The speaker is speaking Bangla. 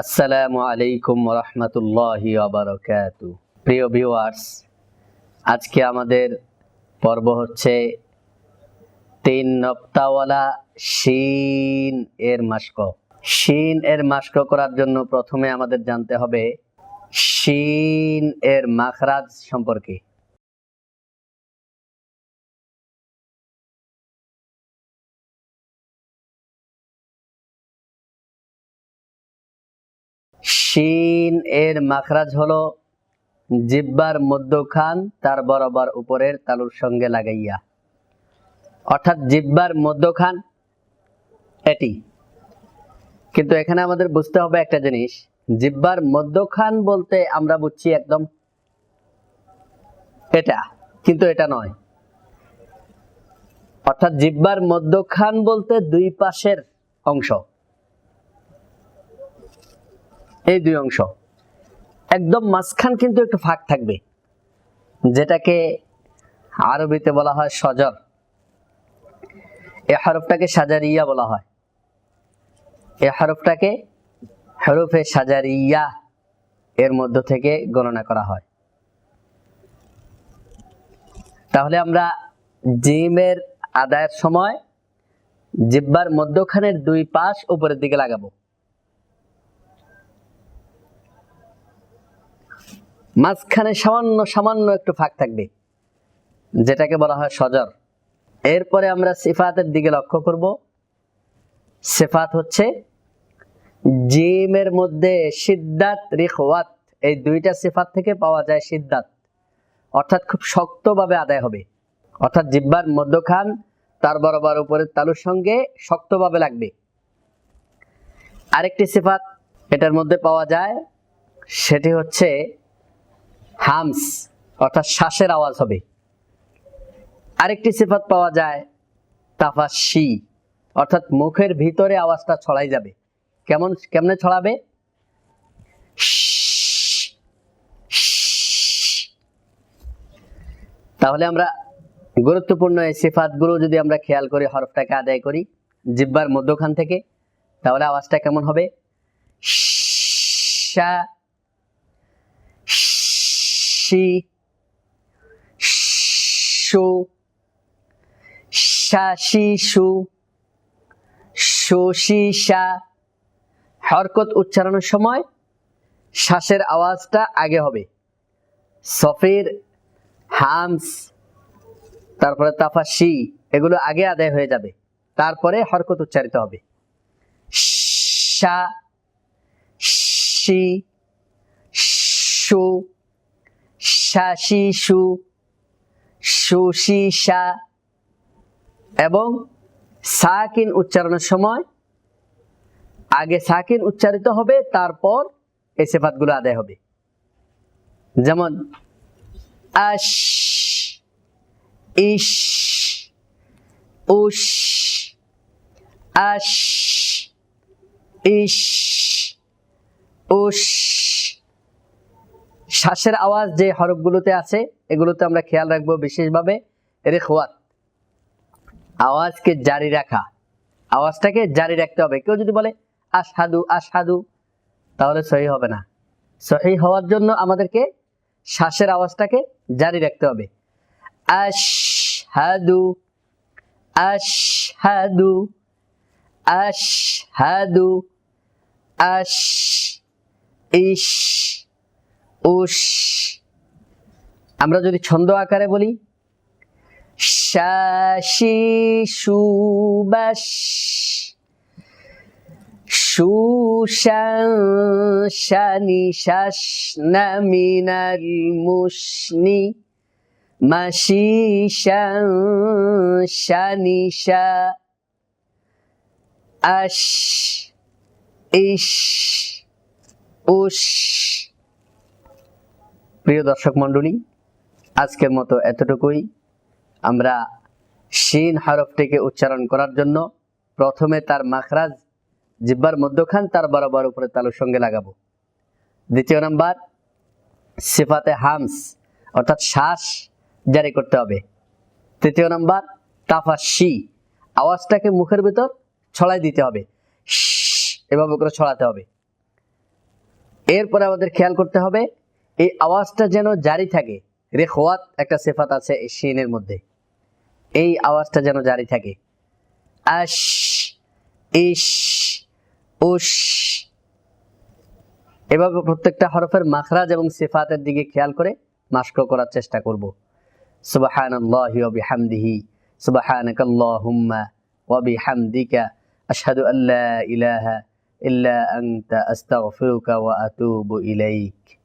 আসসালামু আলাইকুম রহমতুল্লাহি আবরকাত প্রিয় ভিউয়ার্স আজকে আমাদের পর্ব হচ্ছে তিন নক্তাওয়ালা শিন এর মাস্ক শিন এর মাস্ক করার জন্য প্রথমে আমাদের জানতে হবে শিন এর মাখরাজ সম্পর্কে। শিন এর মাখরাজ হলো জিব্বার মধ্যখান, তার বরাবর উপরের তালুর সঙ্গে লাগাইয়া। অর্থাৎ জিব্বার মধ্যখান এটি। কিন্তু এখানে আমাদের বুঝতে হবে একটা জিনিস, জিব্বার মধ্যখান বলতে আমরা বুঝছি একদম এটা, কিন্তু এটা নয়। অর্থাৎ জিব্বার মধ্যখান বলতে দুই পাশের অংশ। এই দুই অংশ। একদম মাঝখান কিন্তু একটু ফাঁক থাকবে। যেটাকে আরবিতে বলা হয় সজর। এ হরফটাকে সাজারিয়া বলা হয়। এ হরফটাকে হরফে সাজারিয়া এর মধ্য থেকে গণনা করা হয়। তাহলে আমরা জিমের আদায়ের সময় জিব্বার মধ্যখানের দুই পাশ উপরের দিকে লাগাবো। মাঝখানে সামান্য সামান্য একটু ফাঁক থাকবে। যেটাকে বলা হয় সজর। এরপরে আমরা সিফাতের দিকে লক্ষ্য করব। সেফাত হচ্ছে জিমের মধ্যে সিদ্ধাত রিখওয়াত, এই দুইটা সিফাত থেকে পাওয়া যায় সিদ্ধাত অর্থাৎ খুব শক্তভাবে আদায় হবে। অর্থাৎ জিব্বার মধ্যখান, তার বরাবর উপরের তালুর সঙ্গে শক্তভাবে লাগবে। আরেকটি সিফাত এটার মধ্যে পাওয়া যায়, সেটি হচ্ছে হামস, অর্থাৎ শ্বাসের আওয়াজ হবে। আরেকটি সিফাত পাওয়া যায় তাফাশি অর্থাৎ মুখের ভিতরে আওয়াজটা ছড়াই যাবে। কেমন, কেমনে ছড়াবে? তাহলে আমরা গুরুত্বপূর্ণ এই সিফাতগুলো যদি আমরা খেয়াল করি, হরফটাকে আদায় করি, জিব্বার মধ্যখান থেকে, তাহলে আওয়াজটা কেমন হবে? শা শি শু শাশি শু শোষি শা হরকত উচ্চারণের সময় শ্বাসের আওয়াজটা আগে হবে। সফির, হামস, তারপরে তাফাশি এগুলো আগে আদায় হয়ে যাবে। তারপরে হরকত উচ্চারিত হবে। শা শি শু শাশিশু সুশিষা এবং সাকিন উচ্চারণের সময় আগে সাকিন উচ্চারিত হবে, তারপর এই সেফাতগুলো আদায় হবে। যেমন, আশ ইস উস আশ ইস উস শ্বাসের আওয়াজ যে হরফগুলোতে আছে, এগুলোতে আমরা খেয়াল রাখব বিশেষভাবে। রেখওয়াত আওয়াজকে জারি রাখা। আওয়াজটাকে জারি রাখতে হবে। কেউ যদি বলে আসাদু আসাদু তাহলে সহি হবে না। সহি হওয়ার জন্য আমাদেরকে শ্বাসের আওয়াজটাকে জারি রাখতে হবে। আশহাদু আশহাদু আশহাদু আশ ইশ উস আমরা যদি ছন্দ আকারে বলি, শাশি সুবাস সুশান শানি শাস নামিনাল মুসনি, মাসি শান শানিশা আশ, ইশ উস প্রিয় দর্শক মণ্ডলী, আজকের মতো এতটুকুই। আমরা শিন হরফটিকে উচ্চারণ করার জন্য প্রথমে তার মাখরাজ, জিব্বার মধ্যখান, তার বরাবর উপরে তালুর সঙ্গে লাগাবো। দ্বিতীয় নাম্বার, সিফাতে হামস, অর্থাৎ শ্বাস জারি করতে হবে। তৃতীয় নাম্বার তাফা শি আওয়াজটাকে মুখের ভিতর ছড়াই দিতে হবে। এভাবে করে ছড়াতে হবে এরপরে আমাদের খেয়াল করতে হবে এই আওয়াজটা যেন জারি থাকে। রেখওয়াত একটা সেফাত আছে এই শিনের মধ্যে। এই আওয়াজটা যেন জারি থাকে। আশ ইস উস এভাবে প্রত্যেকটা হরফের মাখরাজ এবং সিফাতের দিকে খেয়াল করে মাস্ক করার চেষ্টা করব। সুবহানাল্লাহি ওয়া বিহামদিহি। সুবহানাকাল্লাহুম্মা ওয়া বিহামদিকা। আশহাদু আল্লা ইলাহা ইল্লা আনতা। আস্তাগফিরুকা ওয়া আতুবু ইলাইক।